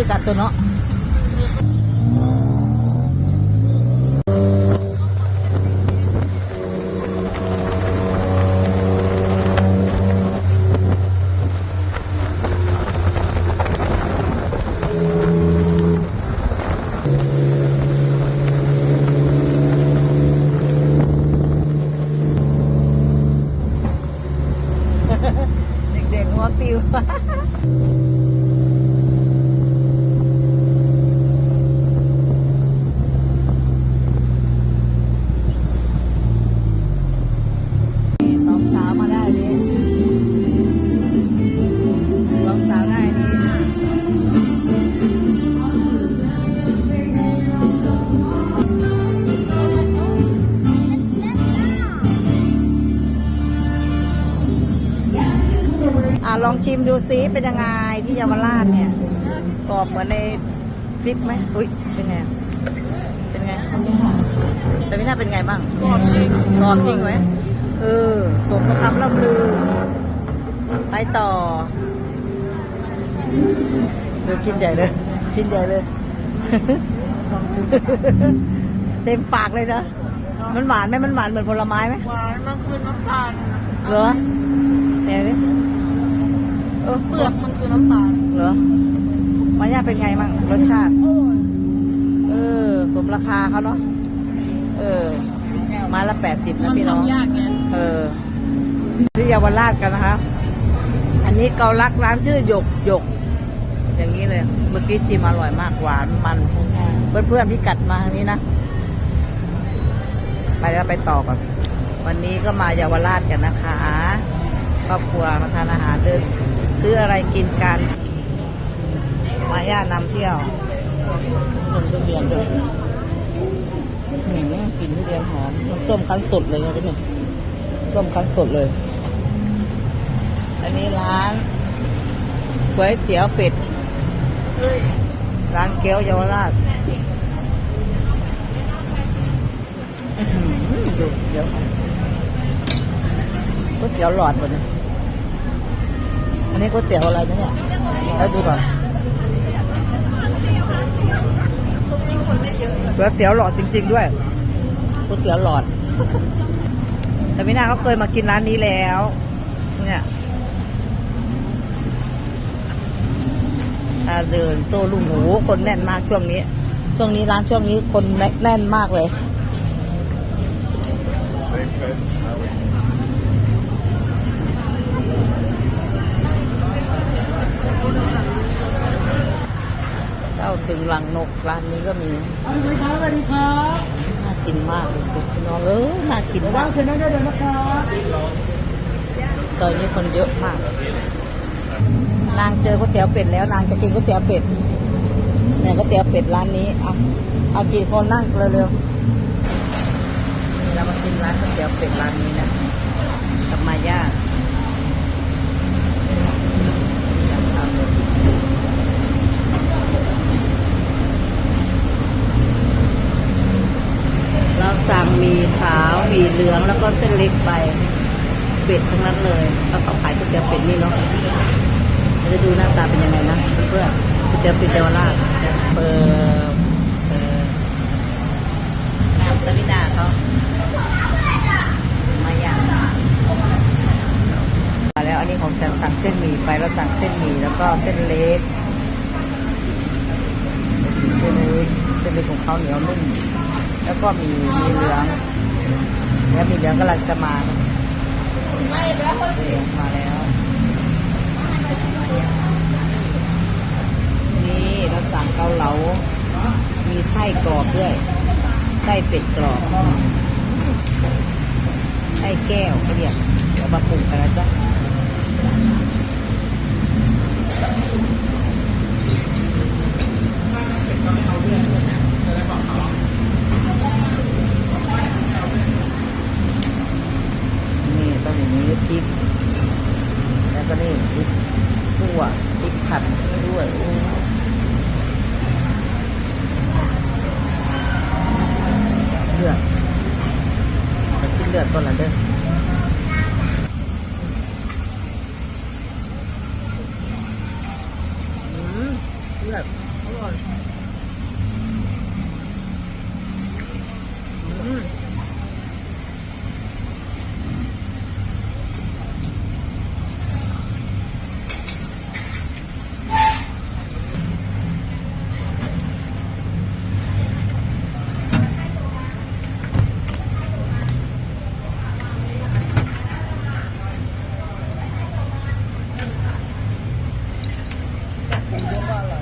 รถกระ ดูซิเป็นยังไงที่เยาวราชเนี่ยกรอบเหมือนในคลิปไหมอุ้ยเป็นไง เป็นไงแต่พี่น่าเป็นไงบ้างกรอบจริงกรอบจริงไหมเออสมกับคำล่ำลือ ไปต่อเดี๋ยวกินใหญ่เลยกินใหญ่เลย เต็มปากเลยนะ มันหวานไหมมันหวานเหมือนผลไม้ไหมหวานมันคือน้ำตาลเหรอเนี่ยดิ เออเปลือกมันคือน้ำตาลเหรอมายาเป็นไงบ้างรสชาติ โอ้ยเออ สมราคาเขาเไนาะเออไมาละแปดสิบมันะนพี่น้อง ทำยากไงเออที่เยาวราชกันนะคะ อันนี้เกาลักร้านชื่อหยกหยก อย่างนี้เลย เมื่อกี้ชิมอร่อยมากหวานมัน เพื่อนเพื่อนๆพี่กัดมาทางนี้นะ ไปแล้วไปต่อก่อน วันนี้ก็มาเยาวราชกันนะคะ ครอบครัวมาทานอาหารเดิน ซื้ออะไรกินกัน มาย่านำเที่ยวลงทุเรียนด้วยหืมกลินทุเรียนหอมน้ำส้มคั้นสดเลยนะพี่หนึ่งส้มคั้นสดเลย อันนี้ร้านก๋วยเตี๋ยวเป็ดเฮ้ยร้านเกี๊ยวเยาวราชอื้อหือดูเดี๋ยวก๋วยเตี๋ยวหลอดหมดเลย อันนี้ก๋วยเตี๋ยวอะไรนะเนี่ยแล้วดูก่อนก๋วยเตี๋ยวหลอดจริง ๆ ด้วยก๋วยเตี๋ยวหลอด แต่พี่นาเขาเคยมากินร้านนี้แล้ว เนี่ยถ้าเดินโต้ลุงหูคนแน่นมากช่วงนี้ ช่วงนี้ร้านช่วงนี้คนแน่นมากเลย เข้าถึง รังนกร้านนี้ก็มีสวัสดีครับสวัสดีครับน่ากินมากเลยคุณน้องเออน่ากินบ้ามานกเชิญนั่งได้เลยนะครับซอยนี้คนเยอะมาก นางเจอก๋วยเตี๋ยวเป็ดแล้วนางจะกินก๋วยเตี๋ยวเป็ดเนี่ยก๋วยเตี๋ยวเป็ดร้านนี้เอาเอากี่คนนั่งเร็วๆเรามากินร้านก๋วยเตี๋ยวเป็ดร้านนี้นะกับมาย่า เราสั่งมีขาวมีเหลืองแล้วก็เส้นเล็กไปเป็ดทั้งนั้นเลยก็เขาขายก๋วยเตี๋ยวเป็ดนี่เนาะจะดูหน้าตาเป็นยังไงนะเพื่อก๋วยเตี๋ยวเป็ดเยาวราชเปิดน้ำสวิดาเขามาอย่างมาแล้วอันนี้ของฉันสั่งเส้นหมี่ไปแล้วสั่งเส้นหมี่แล้วก็เส้นเล็กเส้นเล็กเส้นเล็กของเขาเหนียวนุ่ม แล้วก็มีมีเหลือง แล้วมีเหลืองกำลังจะมานะมาแล้ว นี่เราสั่งเกาเหลา มีไส้กรอบด้วย ไส้เป็ดกรอบ ไส้แก้วเขาเรียกเดี๋ยวมาปรุงกันนะจ๊ะ นี่ต้องอย่างนี้พริก แล้วก็นี่พริกขั่วพริก ผัดด้วยเลือดไปกินเลือดก่อนละเด้ออืม แบบ อร่อย อืม ผมเรี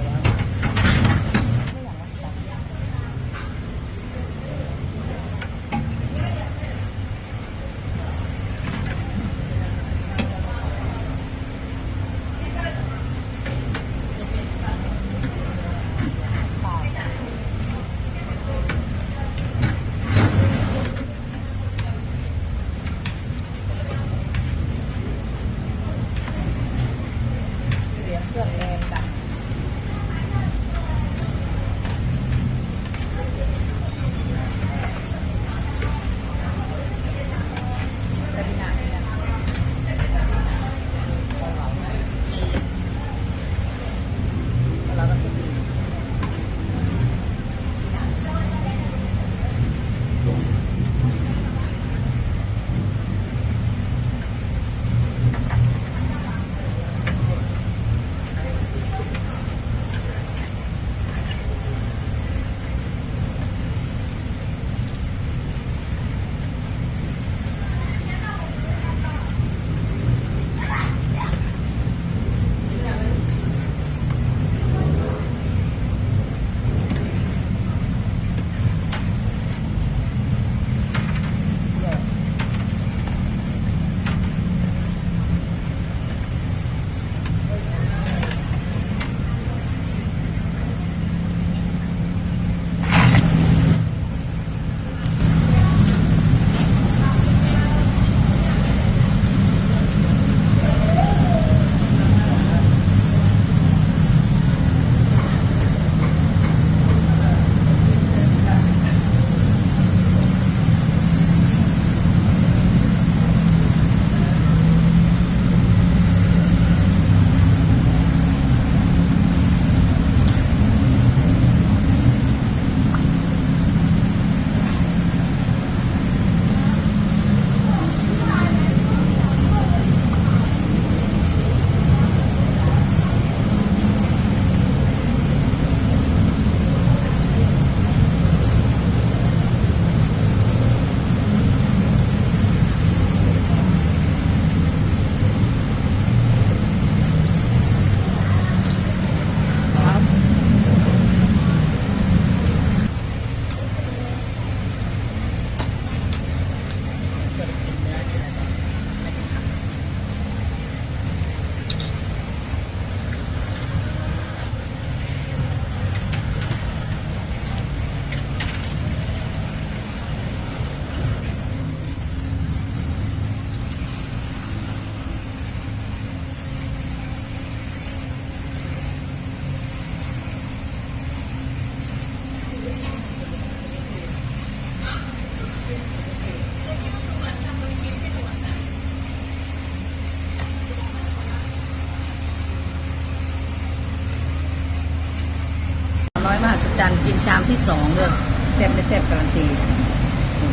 สองเลยแซ่บไม่แซ่บการันตี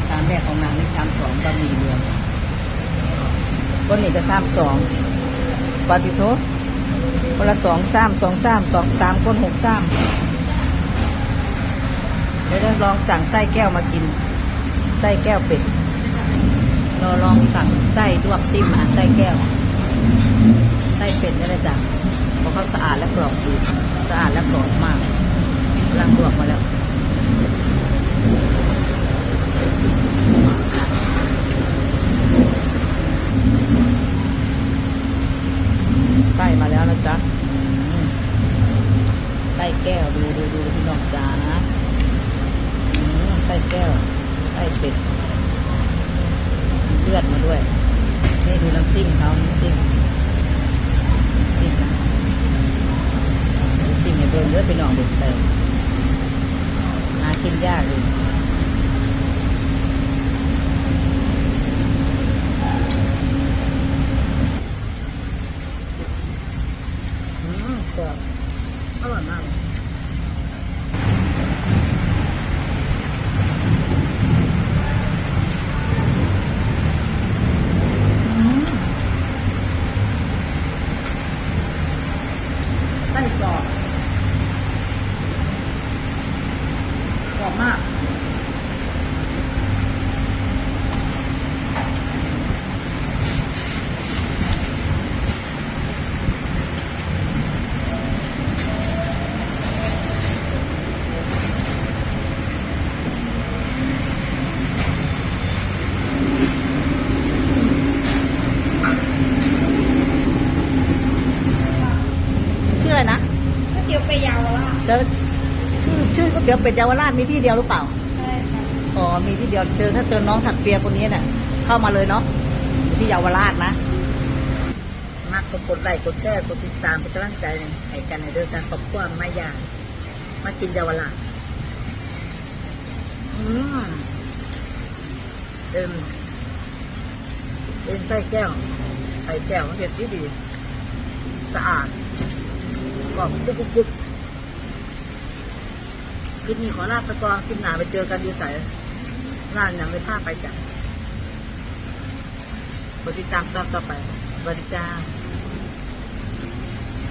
ชามแรกของนางนี่ชามสองบะหมี่รวมคนนี้ก็ชามสองปาติโทคนละสองซ้ำสองซ้ำสองสามคนหกซ้ำเดี๋ยวลองสั่งไส้แก้วมากิน ไส้แก้วเป็ดเราลองสั่งไส้ลวกซิมอาไส้แก้ว ไส้เป็ดนี่แหละจ้ะเพราะเขาสะอาดและกรอบดีสะอาดและกรอบมากกำลังลวกมาแล้ว ไส้มาแล้วนะจ๊ะอืมไส้แก้วดูดูดูพี่น้องจ้านะอืมไส้แก้วไส้เป็ดมีเลือดมาด้วยนี่ดูน้ำจิ้มเขาน้ำจิ้มจิ้มนะน้ำจิ้มเนี่ยเบิ่งเลือดไปหนองเด็กเติมหากินยากเลย อืมกรอบ ร่อยมาก ไส้กรอบกรอบมาก ชื่ออะไรนะ ก๋วยเตี๋ยวไปยาวละแล้วชื่อชื่อก๋วยเตี๋ยวเป็ดเยาวราชมีที่เดียวหรือเปล่า ใช่ค่ะอ๋อ มีที่เดียวเจอถ้าเจอน้องถักเปียคนนี้เนี่ยเข้ามาเลยเนาะอยู่ที่เยาวราชนะมากกดกดไลค์กดแชร์กดติดตามเป็นกำลังใจให้กันในเรื่องการขอบคุณไม่ยากมากินเยาวราชอืมเอ็มเอ็มใส่แก้ว ใส่แก้วมันเผ็ดดีดีสะอาด กรอบกรุบกรุบคลิปนี้ขอลาไปก่อนคลิปหน้าไปเจอกันอยู่ใส่งานยังไม่พลาดไปจ้ะกดติดตามต่อไปบริจาค